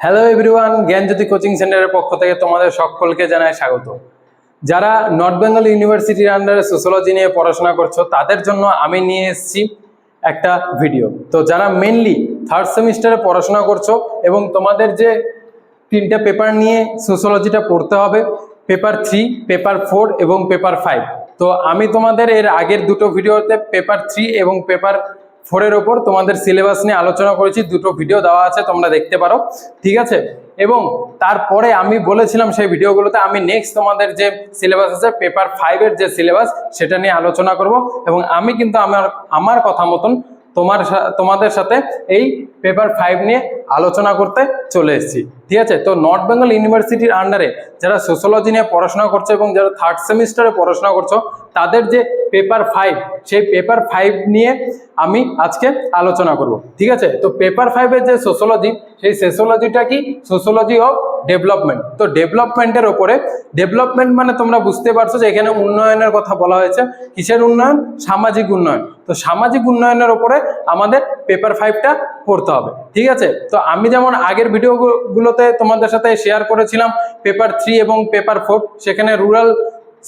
Hello everyone জ্ঞানজ্যোতি coaching সেন্টারের পক্ষ থেকে তোমাদের সকলকে জানাই স্বাগত। যারা নর্থ বেঙ্গল ইউনিভার্সিটির আন্ডারে সোশ্যোলজি নিয়ে পড়াশোনা করছ, তাদের জন্য আমি নিয়ে এসেছি একটা ভিডিও তো যারা মেনলি থার্ড সেমিস্টারে পড়াশোনা করছ এবং তোমাদের যে তিনটা পেপার নিয়ে সোশ্যোলজিটা পড়তে হবে পেপার থ্রি পেপার ফোর এবং পেপার ফাইভ তো আমি তোমাদের এর আগের দুটো ভিডিওতে পেপার থ্রি এবং পেপার ফোরের ওপর তোমাদের সিলেবাস নিয়ে আলোচনা করেছি, দুটো ভিডিও দেওয়া আছে, তোমরা দেখতে পারো, ঠিক আছে? এবং তারপরে আমি বলেছিলাম সেই ভিডিওগুলোতে আমি নেক্সট তোমাদের যে সিলেবাস আছে পেপার ফাইভের যে সিলেবাস সেটা নিয়ে আলোচনা করব। এবং আমি কিন্তু আমার আমার কথা মতন তোমার তোমাদের সাথে এই পেপার ফাইভ নিয়ে আলোচনা করতে চলে এসেছি। ঠিক আছে? তো নর্থ বেঙ্গল ইউনিভার্সিটির আন্ডারে যারা সোশ্যোলজি নিয়ে পড়াশোনা করছ এবং যারা থার্ড সেমিস্টারে পড়াশোনা করছ, তাদের যে পেপার ফাইভ সেই পেপার ফাইভ নিয়ে আমি আজকে আলোচনা করব। ঠিক আছে? তো পেপার ফাইভের যে সোশ্যোলজি সেই সোশ্যোলজিটা কি? সোশ্যোলজি অফ ডেভেলপমেন্ট তো ডেভেলপমেন্টের ওপরে ডেভেলপমেন্ট মানে তোমরা বুঝতে পারছ যে এখানে উন্নয়নের কথা বলা হয়েছে। কিসের উন্নয়ন? সামাজিক উন্নয়ন। তো সামাজিক উন্নয়নের ওপরে আমাদের পেপার ফাইভটা পড়তে হবে। ঠিক আছে? তো আমি যেমন আগের ভিডিওগুলোতে তোমাদের সাথে শেয়ার করেছিলাম পেপার থ্রি এবং পেপার ফোর সেখানে রুরাল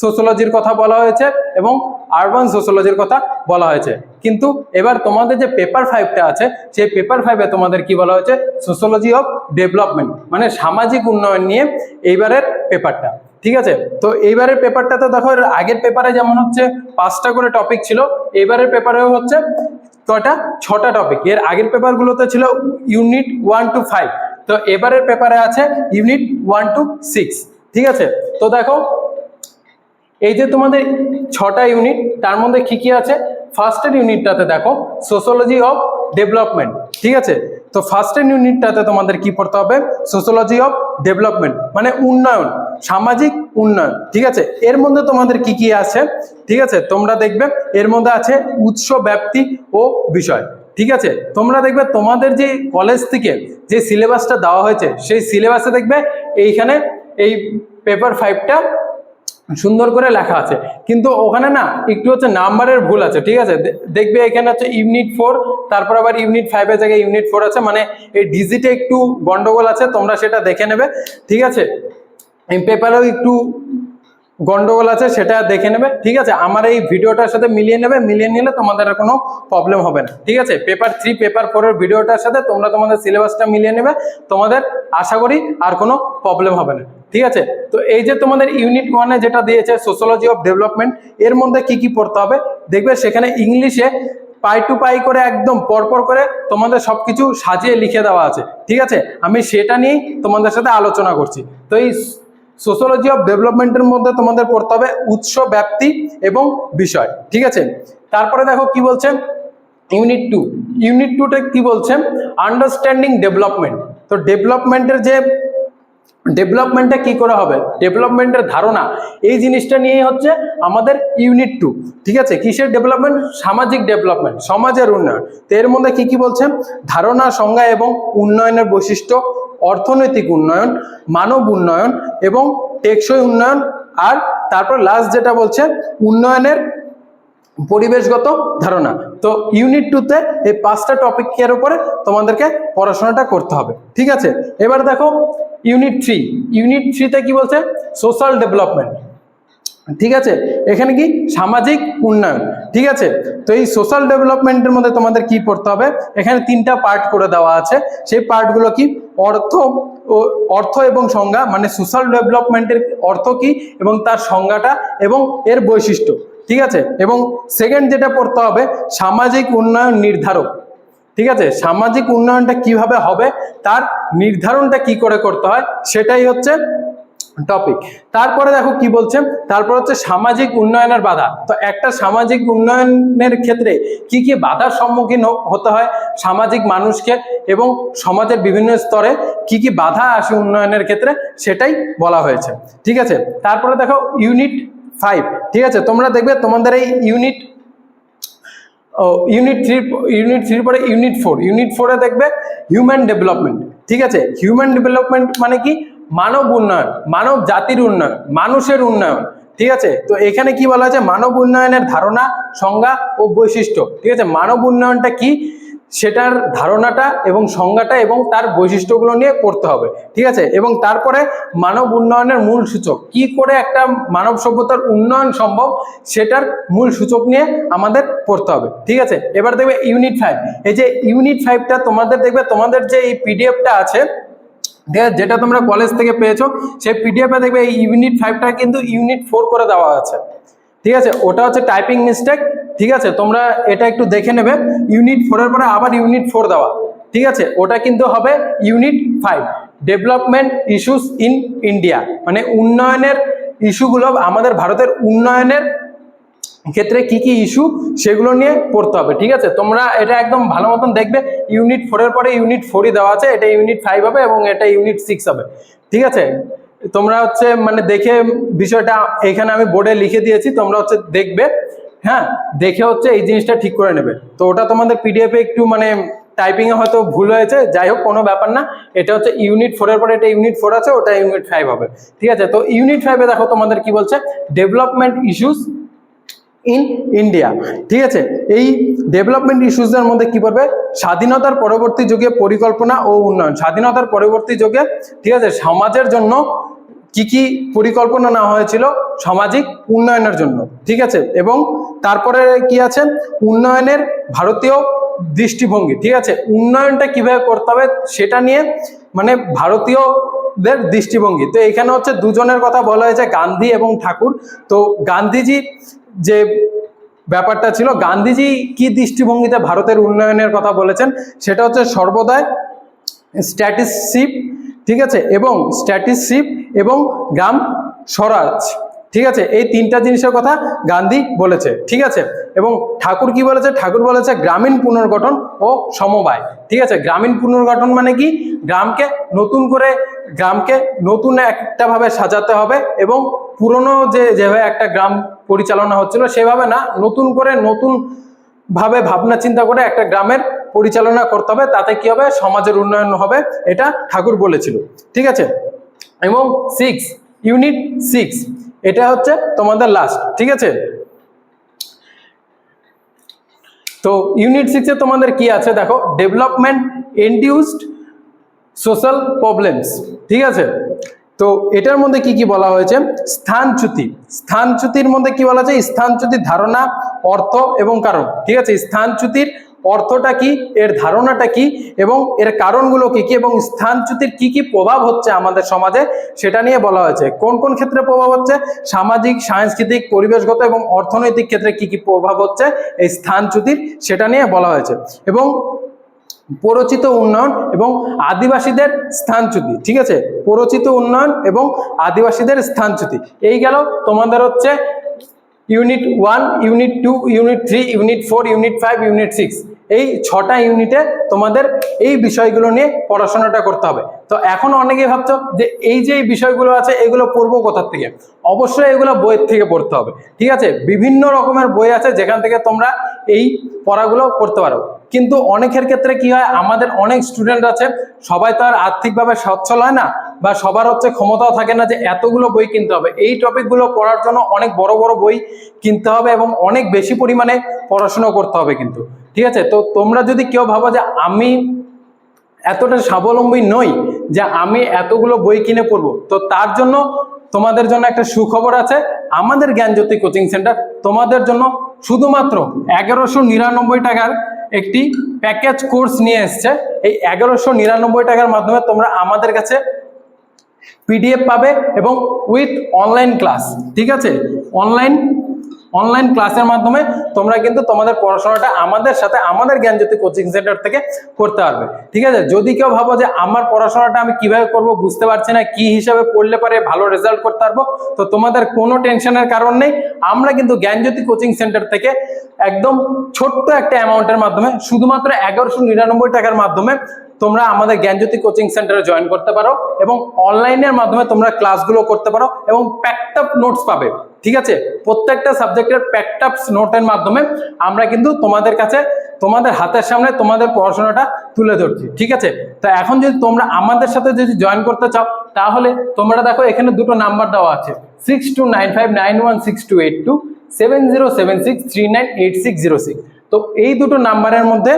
সোশ্যোলজির কথা বলা হয়েছে এবং আরবান সোশ্যোলজির কথা বলা হয়েছে। কিন্তু এবার তোমাদের যে পেপার ফাইভটা আছে, সেই পেপার ফাইভে তোমাদের কি বলা হয়েছে? সোশ্যোলজি অফ ডেভেলপমেন্ট মানে সামাজিক উন্নয়ন নিয়ে এইবারের পেপারটা ঠিক আছে? তো এইবারের পেপারটা তো দেখো আগের পেপারে যেমন হচ্ছে পাঁচটা করে টপিক ছিল, এইবারের পেপারেও হচ্ছে কয়টা? ছটা টপিক এর আগের পেপারগুলোতে ছিল ইউনিট ওয়ান টু ফাইভ তো এবারের পেপারে আছে ইউনিট ওয়ান টু সিক্স, ঠিক আছে? তো দেখো, এই যে তোমাদের ছটা ইউনিট, তার মধ্যে কি কি আছে? ফার্স্টের ইউনিটটাতে দেখো সোশ্যোলজি অফ ডেভেলপমেন্ট, ঠিক আছে? তো ফার্স্টের ইউনিটটাতে তোমাদের কি পড়তে হবে? সোশ্যোলজি অফ ডেভেলপমেন্ট মানে উন্নয়ন, সামাজিক উন্নয়ন, ঠিক আছে? এর মধ্যে তোমাদের কি কি আছে? ঠিক আছে, তোমরা দেখবে, এর মধ্যে আছে উৎস, ব্যাপ্তি ও বিষয়। ঠিক আছে? তোমরা দেখবে তোমাদের যে কলেজ থেকে যে সিলেবাসটা দেওয়া হয়েছে, সেই সিলেবাসে দেখবে এইখানে এই পেপার ফাইভটা সুন্দর করে লেখা আছে। কিন্তু ওখানে না একটু হচ্ছে নাম্বারের ভুল আছে, ঠিক আছে? দেখবে এখানে হচ্ছে ইউনিট ফোর তারপর আবার ইউনিট ফাইভের জায়গায় ইউনিট ফোর আছে মানে এই ডিজিটে একটু গন্ডগোল আছে, তোমরা সেটা দেখে নেবে, ঠিক আছে? পেপারেও একটু গন্ডগোল আছে, সেটা দেখে নেবে, ঠিক আছে? আমার এই ভিডিওটার সাথে মিলিয়ে নেবে, মিলিয়ে নিলে তোমাদের আর কোনো প্রবলেম হবে না, ঠিক আছে? পেপার থ্রি পেপার ফোরের ভিডিওটার সাথে তোমরা তোমাদের সিলেবাসটা মিলিয়ে নেবে, তোমাদের আশা করি আর কোনো প্রবলেম হবে না, ঠিক আছে? তো এই যে তোমাদের ইউনিট ওয়ানে যেটা দিয়েছে সোশ্যোলজি অফ ডেভেলপমেন্ট এর মধ্যে কি কি পড়তে হবে? দেখবে সেখানে ইংলিশে পাই টু পাই করে একদম পরপর করে তোমাদের সব কিছু সাজিয়ে লিখে দেওয়া আছে, ঠিক আছে? আমি সেটা নিয়েই তোমাদের সাথে আলোচনা করছি। তো এই সোশ্যোলজি অফ ডেভেলপমেন্টের মধ্যে তোমাদের পড়তে হবে উৎস, ব্যাপ্তি এবং বিষয়, ঠিক আছে? তারপরে দেখো কি বলছে ইউনিট টু ইউনিট টুতে কি বলছে আন্ডারস্ট্যান্ডিং ডেভেলপমেন্ট তো ডেভেলপমেন্টের যে ডেভেলপমেন্টটা কি করে হবে? ডেভেলপমেন্টের ধারণা, এই জিনিসটা নিয়ে হচ্ছে আমাদের ইউনিট টু ঠিক আছে? কিসের ডেভেলপমেন্ট সামাজিক ডেভেলপমেন্ট সমাজের উন্নয়ন, তো এর মধ্যে কি কি বলছে ধারণা, সংজ্ঞা এবং উন্নয়নের বৈশিষ্ট্য অর্থনৈতিক উন্নয়ন, মানব উন্নয়ন এবং টেকসই উন্নয়ন আর তারপর লাস্ট যেটা বলছে, উন্নয়নের পরিবেশগত ধারণা। তো ইউনিট টুতে এই পাঁচটা টপিকের উপরে তোমাদেরকে পড়াশোনাটা করতে হবে। ঠিক আছে? এবার দেখো ইউনিট থ্রি ইউনিট থ্রিতে কি বলছে? সোশ্যাল ডেভেলপমেন্ট ঠিক আছে? এখানে কি? সামাজিক উন্নয়ন। ঠিক আছে? তো এই সোশ্যাল ডেভেলপমেন্টের মধ্যে তোমাদের কি পড়তে হবে? এখানে তিনটা পার্ট করে দেওয়া আছে। সেই পার্টগুলো কি? অর্থ ও অর্থ এবং সংজ্ঞা মানে সোশ্যাল ডেভেলপমেন্টের অর্থ কি এবং তার সংজ্ঞাটা এবং এর বৈশিষ্ট্য, ঠিক আছে? এবং সেকেন্ড যেটা পড়তে হবে, সামাজিক উন্নয়ন নির্ধারক, ঠিক আছে? সামাজিক উন্নয়নটা কীভাবে হবে, তার নির্ধারণটা কি করে করতে হয়, সেটাই হচ্ছে টপিক তারপরে দেখো কি বলছে? তারপর হচ্ছে সামাজিক উন্নয়নের বাধা। তো একটা সামাজিক উন্নয়নের ক্ষেত্রে কি কি বাধার সম্মুখীন হতে হয়? সামাজিক মানুষকে এবং সমাজের বিভিন্ন স্তরে কি কি বাধা আসে উন্নয়নের ক্ষেত্রে সেটাই বলা হয়েছে। ঠিক আছে? তারপরে দেখো ইউনিট ফাইভ ঠিক আছে? তোমরা দেখবে তোমাদের এই ইউনিট ইউনিট থ্রি ইউনিট থ্রির পরে ইউনিট ফোর ইউনিট ফোরে দেখবে হিউম্যান ডেভেলপমেন্ট ঠিক আছে? হিউম্যান ডেভেলপমেন্ট মানে কি? মানব উন্নয়ন, মানব জাতির উন্নয়ন, মানুষের উন্নয়ন, ঠিক আছে? তো এখানে কি বলা আছে মানব উন্নয়নের ধারণা, সংজ্ঞা ও বৈশিষ্ট্য, ঠিক আছে? মানব উন্নয়নটা কি? সেটার ধারণাটা এবং সংজ্ঞাটা এবং তার বৈশিষ্ট্যগুলো নিয়ে পড়তে হবে, ঠিক আছে? এবং তারপরে মানব উন্নয়নের মূল সূচক, কি করে একটা মানব সভ্যতার উন্নয়ন সম্ভব, সেটার মূল সূচক নিয়ে আমাদের পড়তে হবে, ঠিক আছে? এবার দেখবে ইউনিট ফাইভ, এই যে ইউনিট ফাইভটা তোমাদের দেখবে, তোমাদের যে এই পিডিএফটা আছে যেটা তোমরা কলেজ থেকে পেয়েছ, সেই পিডিএফে দেখবে এই ইউনিট ফাইভটা কিন্তু ইউনিট ফোর করে দেওয়া আছে। ঠিক আছে? ওটা হচ্ছে টাইপিং মিস্টেক ঠিক আছে? তোমরা এটা একটু দেখে নেবে। ইউনিট ফোরের পরে আবার ইউনিট ফোর দেওয়া। ঠিক আছে? ওটা কিন্তু হবে unit five development issues in India মানে উন্নয়নের ইস্যুগুলো আমাদের ভারতের উন্নয়নের ক্ষেত্রে কি কি ইস্যু সেগুলো নিয়ে পড়তে হবে, ঠিক আছে? তোমরা এটা একদম ভালো মতন দেখবে ইউনিট ফোরের পরে ইউনিট ফোরই দেওয়া আছে, এটা ইউনিট ফাইভ হবে এবং এটা ইউনিট সিক্স হবে, ঠিক আছে? তোমরা হচ্ছে মানে দেখে বিষয়টা এখানে আমি বোর্ডে লিখে দিয়েছি, তোমরা হচ্ছে দেখবে হ্যাঁ? দেখে হচ্ছে এই জিনিসটা ঠিক করে নেবে। তো ওটা তোমাদের পিডিএফে একটু মানে টাইপিং এ হয়তো ভুল হয়েছে, যাই হোক, কোনো ব্যাপার না। এটা হচ্ছে ইউনিট ফোরের পরে এটা ইউনিট ফোর আছে, ওটা ইউনিট ফাইভ হবে, ঠিক আছে? তো ইউনিট ফাইভে দেখো তোমাদের কি বলছে ডেভেলপমেন্ট ইস্যুস ইন ইন্ডিয়া। ঠিক আছে? এই ডেভেলপমেন্ট ইস্যুসের মধ্যে কি পড়বে? স্বাধীনতার পরবর্তী যুগে পরিকল্পনা ও উন্নয়ন। স্বাধীনতার পরবর্তী যুগে, ঠিক আছে, সমাজের জন্য কি কি পরিকল্পনা নেওয়া হয়েছিল? সামাজিক উন্নয়নের জন্য। ঠিক আছে? এবং তারপরে কি আছে? উন্নয়নের ভারতীয় দৃষ্টিভঙ্গি। ঠিক আছে? উন্নয়নটা কীভাবে করতে হবে সেটা নিয়ে মানে ভারতীয়দের দৃষ্টিভঙ্গি। তো এখানে হচ্ছে দুজনের কথা বলা হয়েছে, গান্ধী এবং ঠাকুর। তো গান্ধীজি যে ব্যাপারটা ছিল, গান্ধীজি কি দৃষ্টিভঙ্গিতে ভারতের উন্নয়নের কথা বলেছেন, সেটা হচ্ছে সর্বদাই স্ট্যাটিসশিপ ঠিক আছে? এবং স্ট্যাটিসশিপ এবং গ্রাম স্বরাজ, ঠিক আছে? এই তিনটা জিনিসের কথা গান্ধী বলেছে, ঠিক আছে? এবং ঠাকুর কি বলেছে? ঠাকুর বলেছে গ্রামীণ পুনর্গঠন ও সমবায়, ঠিক আছে? গ্রামীণ পুনর্গঠন মানে কি? গ্রামকে নতুন করে, গ্রামকে নতুন একটা ভাবে সাজাতে হবে এবং পুরনো যে, যেভাবে একটা গ্রাম পরিচালনা হচ্ছিল, সেভাবে না, নতুন করে নতুন ভাবে ভাবনা চিন্তা করে একটা গ্রামের পরিচালনা করতে হবে, তাতে কি হবে, সমাজের উন্নয়ন হবে, এটা ঠাকুর বলেছিল। ঠিক আছে? এবং সিক্স ইউনিট সিক্স এটা হচ্ছে তোমাদের লাস্ট ঠিক আছে? তো ইউনিট সিক্সে তোমাদের কি আছে দেখো? ডেভেলপমেন্ট ইন্ডিউসড সোশ্যাল প্রবলেমস ঠিক আছে? তো এটার মধ্যে কি কি বলা হয়েছে? স্থানচ্যুতি স্থানচ্যুতির মধ্যে কি বলা আছে? স্থানচ্যুতির ধারণা, অর্থ এবং কারণ। ঠিক আছে? স্থানচ্যুতির অর্থটা কি? এর ধারণাটা কি? এবং এর কারণগুলো কি কি? এবং স্থানচ্যুতির কি কি প্রভাব হচ্ছে আমাদের সমাজে? সেটা নিয়ে বলা হয়েছে। কোন কোন ক্ষেত্রে প্রভাব হচ্ছে? সামাজিক, সাংস্কৃতিক, পরিবেশগত এবং অর্থনৈতিক ক্ষেত্রে কি কি প্রভাব হচ্ছে? এই স্থানচ্যুতির সেটা নিয়ে বলা হয়েছে। এবং পরচিত উন্নয়ন এবং আদিবাসীদের স্থানচ্যুতি ঠিক আছে? পরচিত উন্নয়ন এবং আদিবাসীদের স্থানচ্যুতি এই গেল তোমাদের হচ্ছে unit one, unit two, unit three, unit four, unit five, unit six. এই ছটা ইউনিটে তোমাদের এই বিষয়গুলো নিয়ে পড়াশোনাটা করতে হবে। তো এখন অনেকেই ভাবছ যে এই যে বিষয়গুলো আছে, এগুলো পড়ব কোথার থেকে? অবশ্যই এগুলো বইয়ের থেকে পড়তে হবে, ঠিক আছে? বিভিন্ন রকমের বই আছে যেখান থেকে তোমরা এই পড়াগুলো করতে পারো। কিন্তু অনেকের ক্ষেত্রে কি হয়, আমাদের অনেক স্টুডেন্ট আছে, সবাই তো আর আর্থিকভাবে সচ্ছল হয় না বা সবার হচ্ছে ক্ষমতাও থাকে না যে এতগুলো বই কিনতে হবে। এই টপিকগুলো পড়ার জন্য অনেক বড় বড় বই কিনতে হবে এবং অনেক বেশি পরিমাণে পড়াশোনা করতে হবে কিন্তু। ঠিক আছে? তো তোমরা যদি কেউ ভাবো যে আমি এতটা স্বাবলম্বী নই যে আমি এতগুলো বই কিনে পড়ব, তো তার জন্য তোমাদের জন্য একটা সুখবর আছে। আমাদের জ্ঞানজ্যোতি কোচিং সেন্টার তোমাদের জন্য শুধুমাত্র এগারোশো নিরানব্বই টাকার একটি প্যাকেজ কোর্স নিয়ে এসছে। এই এগারোশো নিরানব্বই টাকার মাধ্যমে তোমরা আমাদের কাছে পিডিএফ পাবে এবং উইথ অনলাইন ক্লাস ঠিক আছে? অনলাইন অনলাইন ক্লাসের মাধ্যমে তোমরা কিন্তু তোমাদের পড়াশোনাটা আমাদের সাথে আমাদের জ্ঞানজ্যোতি কোচিং সেন্টার থেকে করতে পারবে। ঠিক আছে? যদি কেউ ভাবো যে আমার পড়াশোনাটা আমি কীভাবে করব বুঝতে পারছি না, কি হিসাবে পড়লে পারে, ভালো রেজাল্ট করতে পারব, তো তোমাদের কোনো টেনশনের কারণ নেই। আমরা কিন্তু জ্ঞানজ্যোতি কোচিং সেন্টার থেকে একদম ছোট্ট একটা অ্যামাউন্টের মাধ্যমে, শুধুমাত্র এগারোশো নিরানব্বই টাকার মাধ্যমে তোমরা আমাদের জ্ঞানজ্যোতি কোচিং সেন্টারে জয়েন করতে পারো এবং অনলাইনের মাধ্যমে তোমরা ক্লাসগুলো করতে পারো এবং প্যাকটাপ নোটস পাবে। ঠিক আছে? প্রত্যেকটা সাবজেক্টের প্যাকটাপস নোটের মাধ্যমে আমরা কিন্তু তোমাদের কাছে, তোমাদের হাতের সামনে তোমাদের পড়াশোনাটা তুলে ধরছি, ঠিক আছে? তো এখন যদি তোমরা আমাদের সাথে যদি জয়েন করতে চাও, তাহলে তোমরা দেখো এখানে দুটো নাম্বার দেওয়া আছে six two nine five nine one six two eight two seven zero seven six three nine eight six zero six তো এই দুটো নাম্বারের মধ্যে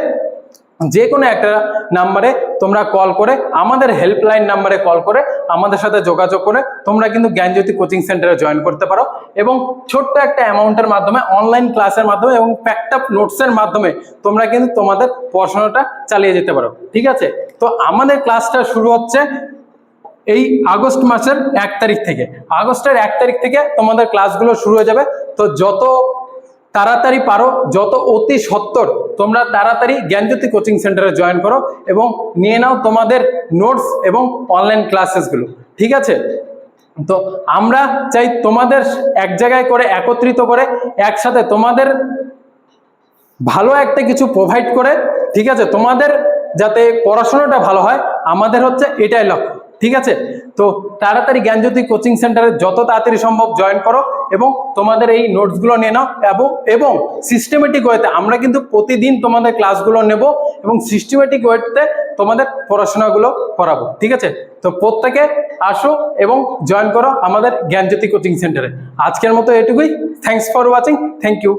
যে কোনো একটা নাম্বারে তোমরা কল করে, আমাদের হেল্পলাইন নাম্বারে কল করে, আমাদের সাথে যোগাযোগ করে তোমরা কিন্তু জ্ঞানজ্যোতি কোচিং সেন্টারে জয়েন করতে পারো। এবং ছোট্ট একটা অ্যামাউন্টের মাধ্যমে অনলাইন ক্লাসের মাধ্যমে এবং প্যাকড আপ নোটসের মাধ্যমে তোমরা কিন্তু তোমাদের পড়াশোনাটা চালিয়ে যেতে পারো। ঠিক আছে? তো আমাদের ক্লাসটা শুরু হচ্ছে এই আগস্ট মাসের এক তারিখ থেকে। আগস্টের এক তারিখ থেকে তোমাদের ক্লাসগুলো শুরু হয়ে যাবে। তো যত তাড়াতাড়ি পারো, যত অতি সত্তর, তোমরা তাড়াতাড়ি জ্ঞানজ্যোতি কোচিং সেন্টারে জয়েন করো এবং নিয়ে নাও তোমাদের নোটস এবং অনলাইন ক্লাসেসগুলো ঠিক আছে? তো আমরা চাই তোমাদের এক জায়গায় করে একত্রিত করে একসাথে তোমাদের ভালো একটা কিছু প্রোভাইড করে, ঠিক আছে? তোমাদের যাতে পড়াশোনাটা ভালো হয়, আমাদের হচ্ছে এটাই লক্ষ্য। ঠিক আছে? তো তাড়াতাড়ি জ্ঞানজ্যোতি কোচিং সেন্টারে যত তাড়াতাড়ি সম্ভব জয়েন করো এবং তোমাদের এই নোটসগুলো নিয়ে নাও এবং এবং সিস্টেমেটিক ওয়েতে আমরা কিন্তু প্রতিদিন তোমাদের ক্লাসগুলো নেব এবং সিস্টেমেটিক ওয়েতে তোমাদের পড়াশোনাগুলো করাবো, ঠিক আছে? তো প্রত্যেকে আসো এবং জয়েন করো আমাদের জ্ঞানজ্যোতি কোচিং সেন্টারে আজকের মতো এটুকুই। Thanks for watching thank you